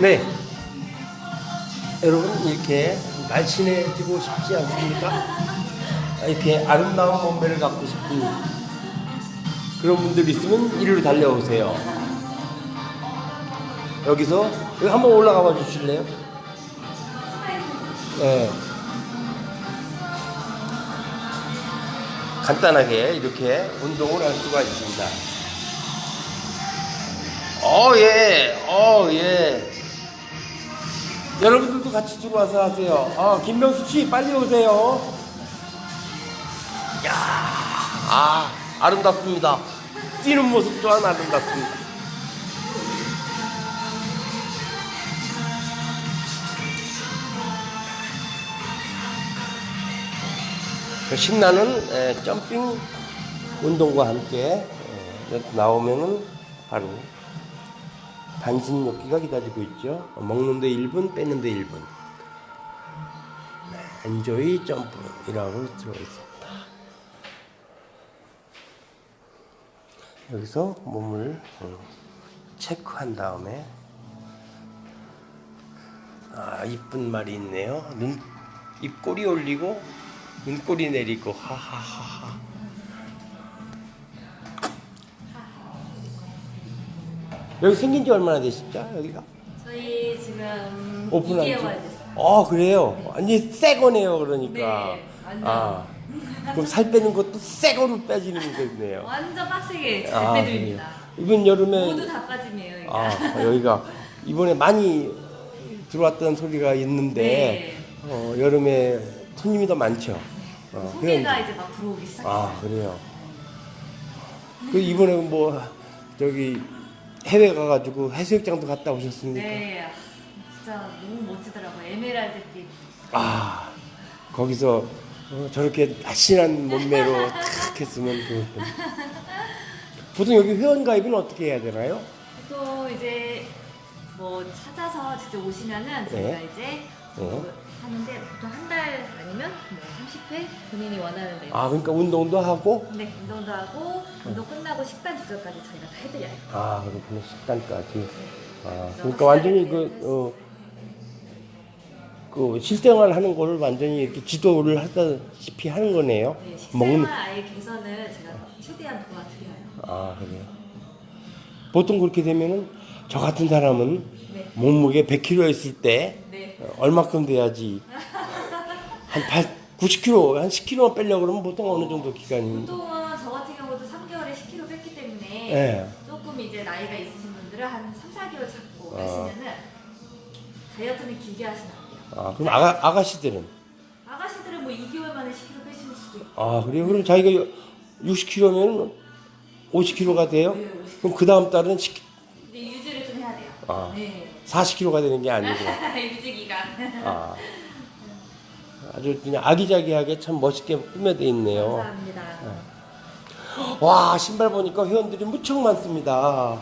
네. 여러분 이렇게 날씬해지고 싶지 않습니까? 이렇게 아름다운 몸매를 갖고 싶은 그런 분들 있으면 이리로 달려오세요. 여기서 여기 한번 올라가 봐 주실래요? 네. 간단하게 이렇게 운동을 할 수가 있습니다. 어, 예, 어, 예. 여러분들도 같이 들어와서 하세요. 아, 김명수 씨, 빨리 오세요. 야, 아, 아름답습니다. 뛰는 모습 또한 아름답습니다. 그 신나는 에, 점핑 운동과 함께 에, 이렇게 나오면은 바로 단신 먹기가 기다리고 있죠. 먹는데 1분, 빼는데 1분. 네, 엔조이 점프이라고 들어 있습니다. 여기서 몸을 어, 체크한 다음에 아 이쁜 말이 있네요. 눈 입꼬리 올리고 눈꼬리 내리고 하하하하. 여기 생긴 지 얼마나 되셨죠? 여기가? 저희 지금 오픈한 2개월 지? 됐어요. 아 그래요? 완전 새 거네요 그러니까. 네, 완전. 아 그럼 살 빼는 것도 새 거로 빼지는 거네요. 완전 빡세게 잘 아, 빼드립니다. 이번 여름에 모두 다 빠짐이에요. 이거. 아 여기가 이번에 많이 들어왔던 소리가 있는데 네. 어, 여름에 손님이 더 많죠. 어, 소개가 그럼- 이제 막 들어오기 시작해요. 아 그래요. 그 이번에 뭐 저기 해외 가가지고 해수욕장도 갔다 오셨습니까? 네, 아, 진짜 너무 멋지더라고요. 에메랄드빛. 아 거기서 어, 저렇게 날씬한 몸매로 탁 했으면 좋을 텐데. 보통 여기 회원 가입은 어떻게 해야 되나요? 또 이제 뭐 찾아서 직접 오시면은 저희가 네. 이제 네. 뭐 하는데 보통 한 달 아니면 뭐 30회 본인이 원하는 대로. 아 그러니까 운동도 하고 네, 운동도 하고 운동 끝나고 식단 조절까지 저희가 다 해드려요. 아 그렇군요 식단까지. 아 그래서 그러니까 완전히 그 어. 그 실생활 하는 거를 완전히 이렇게 지도를 하다시피 하는 거네요. 네, 식생활 먹는 아예 개선을 제가 최대한 도와드려요. 아 그래요. 보통 그렇게 되면은 저 같은 사람은 네. 몸무게 100kg 했을 때 네. 어, 얼마큼 돼야지 한 8, 90kg, 한 10kg만 빼려고 그러면 보통 어느 정도 기간이 보통은 저 같은 경우도 3개월에 10kg 뺐기 때문에 예. 조금 이제 나이가 있으신 분들은 한 3, 4개월 잡고 아. 하시면은 다이어트는 길게 하시면 안 돼요. 아 그럼 아가, 아가씨들은 아가씨들은 뭐 2개월 만에 10kg 빼실 수도 있고 아 그래요? 그럼 자기가 60kg면 50kg가 돼요? 네, 50kg. 그럼 그 다음 달은 10, 이제 유지를 좀 해야 돼요. 아. 네. 40kg가 되는 게 아니고 기간. 아, 아주 그냥 아기자기하게 참 멋있게 꾸며져 있네요. 감사합니다. 와 신발 보니까 회원들이 무척 많습니다.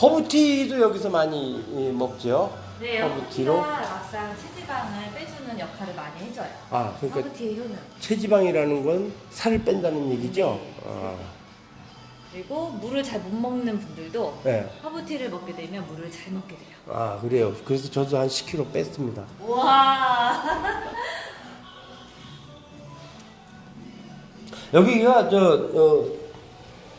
허브티도 여기서 많이 예, 먹죠. 네, 허브티로. 허브티가 막상 체지방을 빼주는 역할을 많이 해줘요. 아 그러니까 허브티의 효능. 체지방이라는 건 살을 뺀다는 얘기죠. 네. 아, 그리고 물을 잘 못 먹는 분들도 네. 허브티를 먹게 되면 물을 잘 먹게 돼요. 아 그래요. 그래서 저도 한 10kg 뺐습니다. 와. 여기가 저 어,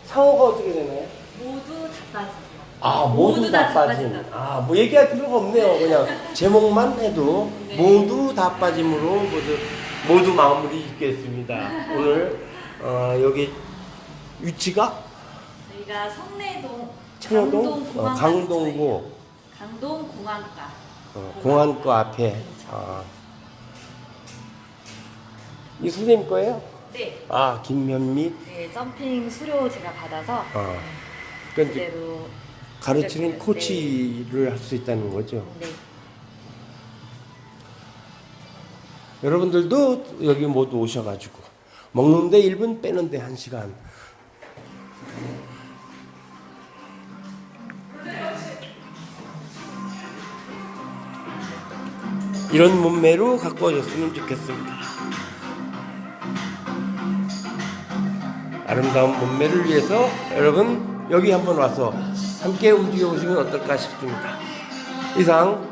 상호가 어떻게 되나요? 모두 다 빠지죠. 아 모두, 모두 다, 다 빠진. 빠진다. 아뭐 얘기할 필요가 없네요. 그냥 제목만 해도 네. 모두 다 빠짐으로 모두 모두 마무리 짓겠습니다. 오늘 어, 여기 위치가 저희가 성내동 청여동 어, 강동공항 강동구 강동 공항가. 어, 공안과 앞에. 아. 이 선생님 거예요? 네. 아 김현미. 네, 점핑 수료 제가 받아서 어. 그러니까 이제 그대로 가르치는 네. 코치를 할 수 있다는 거죠. 네. 여러분들도 여기 모두 오셔가지고 먹는데 1분 빼는데 1시간 이런 몸매로 가꿔줬으면 좋겠습니다. 아름다운 몸매를 위해서 여러분 여기 한번 와서 함께 움직여 보시면 어떨까 싶습니다. 이상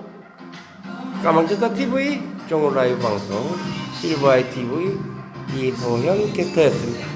까망쩌다 TV 종로 라이브 방송 실버아이 TV 이호현 캐스터였습니다.